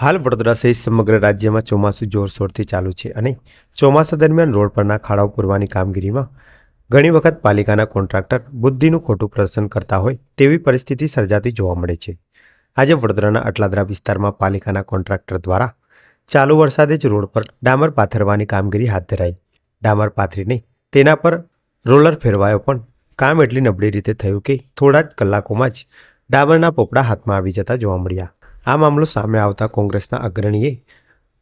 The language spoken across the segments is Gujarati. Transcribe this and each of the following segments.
હાલ વડોદરા સહિત સમગ્ર રાજ્યમાં ચોમાસું જોરશોરથી ચાલુ છે અને ચોમાસા દરમિયાન રોડ પરના ખાડાઓ પૂરવાની કામગીરીમાં ઘણી વખત પાલિકાના કોન્ટ્રાક્ટર બુદ્ધિનું ખોટું પ્રદર્શન કરતા હોય તેવી પરિસ્થિતિ સર્જાતી જોવા મળે છે. આજે વડોદરાના અટલાદરા વિસ્તારમાં પાલિકાના કોન્ટ્રાક્ટર દ્વારા ચાલુ વરસાદે જ રોડ પર ડામર પાથરવાની કામગીરી હાથ ધરાઈ. ડામર પાથરીને તેના પર રોલર ફેરવાયો પણ કામ એટલી નબળી રીતે થયું કે થોડા જ કલાકોમાં જ ડામરના પોપડા હાથમાં આવી જતા જોવા મળ્યા. આ મામલો સામે આવતા કોંગ્રેસના અગ્રણીએ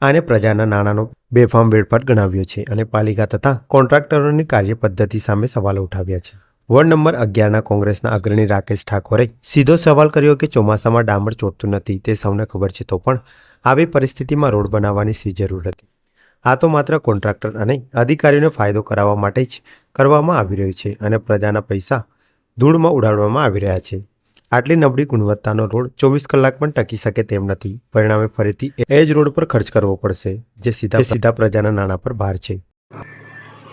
આને પ્રજાના નાણાંનો બેફામ વેડફાટ ગણાવ્યો છે અને પાલિકા તથા કોન્ટ્રાક્ટરોની કાર્ય પદ્ધતિ સામે સવાલો ઉઠાવ્યા છે. વોર્ડ નંબર અગિયારના કોંગ્રેસના અગ્રણી રાકેશ ઠાકોરે સીધો સવાલ કર્યો કે ચોમાસામાં ડામર ચોટતું નથી તે સૌને ખબર છે તો પણ આવી પરિસ્થિતિમાં રોડ બનાવવાની શી જરૂર હતી. આ તો માત્ર કોન્ટ્રાક્ટર અને અધિકારીઓને ફાયદો કરાવવા માટે જ કરવામાં આવી રહ્યું છે અને પ્રજાના પૈસા ધૂળમાં ઉડાડવામાં આવી રહ્યા છે. આટલી નબળી ગુણવત્તાનો રોડ ચોવીસ કલાક પણ ટકી શકે તેમ નથી. પરિણામે ફરીથી એ જ રોડ પર ખર્ચ કરવો પડશે જે સીધા સીધા પ્રજાના નાણાં પર ભાર છે.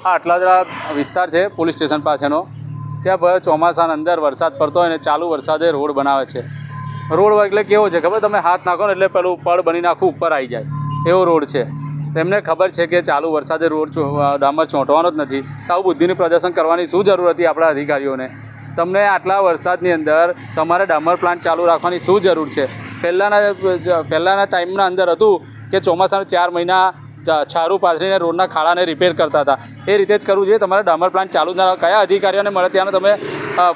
આ જરા વિસ્તાર છે પોલીસ સ્ટેશન પાસેનો. ત્યાં ચોમાસાના અંદર વરસાદ પડતો હોય ને ચાલુ વરસાદે રોડ બનાવે છે. રોડ એટલે કેવો છે? ખબર? તમે હાથ નાખો ને એટલે પેલું પડ બનીને આખું ઉપર આવી જાય. એવો રોડ છે. તેમને ખબર છે કે ચાલુ વરસાદે રોડ ડામર ચોંટવાનો જ નથી. તો આવું બુદ્ધિનું પ્રદર્શન કરવાની શું જરૂર હતી આપણા અધિકારીઓને? તમને આટલા વરસાદની અંદર તમારે ડામર પ્લાન્ટ ચાલુ રાખવાની શું જરૂર છે? પહેલાંના પહેલાંના ટાઈમના અંદર હતું કે ચોમાસાના ચાર મહિના છારું પાથરીને રોડના ખાડાને રિપેર કરતા હતા. એ રીતે જ કરવું જોઈએ. તમારે ડામર પ્લાન્ટ ચાલુ ના કયા અધિકારીઓને મળે ત્યાંનો તમે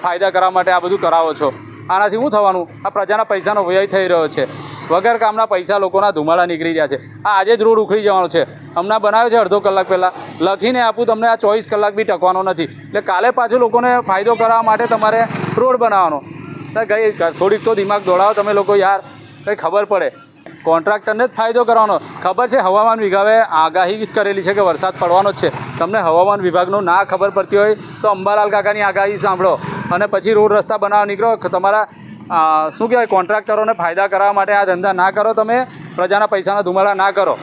ફાયદા કરવા માટે આ બધું કરાવો છો? આનાથી શું થવાનું? આ પ્રજાના પૈસાનો વ્યય થઈ રહ્યો છે. વગર કામના પૈસા લોકોના ધુમાડા નીકળી રહ્યા છે. આ આજે જ રોડ ઉખડી જવાનો છે. હમણાં બનાવ્યો છે અડધો કલાક પહેલાં. લખીને આપું તમને આ ચોવીસ કલાક બી ટકવાનો નથી. એટલે કાલે પાછું લોકોને ફાયદો કરાવવા માટે તમારે રોડ બનાવવાનો. ગઈ થોડીક તો દિમાગ દોડાવો તમે લોકો યાર. કંઈ ખબર પડે. કોન્ટ્રાક્ટરને જ ફાયદો કરવાનો. ખબર છે, હવામાન વિભાગે આગાહી કરેલી છે કે વરસાદ પડવાનો જ છે. તમને હવામાન વિભાગનું ના ખબર પડતી હોય તો અંબાલાલ કાકાની આગાહી સાંભળો. અને પછી રોડ રસ્તા બનાવવા નીકળો. તમારા શું કહેવાય, કોન્ટ્રાક્ટરોને ફાયદા કરવા માટે આ ધંધા ના કરો તમે. પ્રજાના પૈસાના ધુમાડા ના કરો.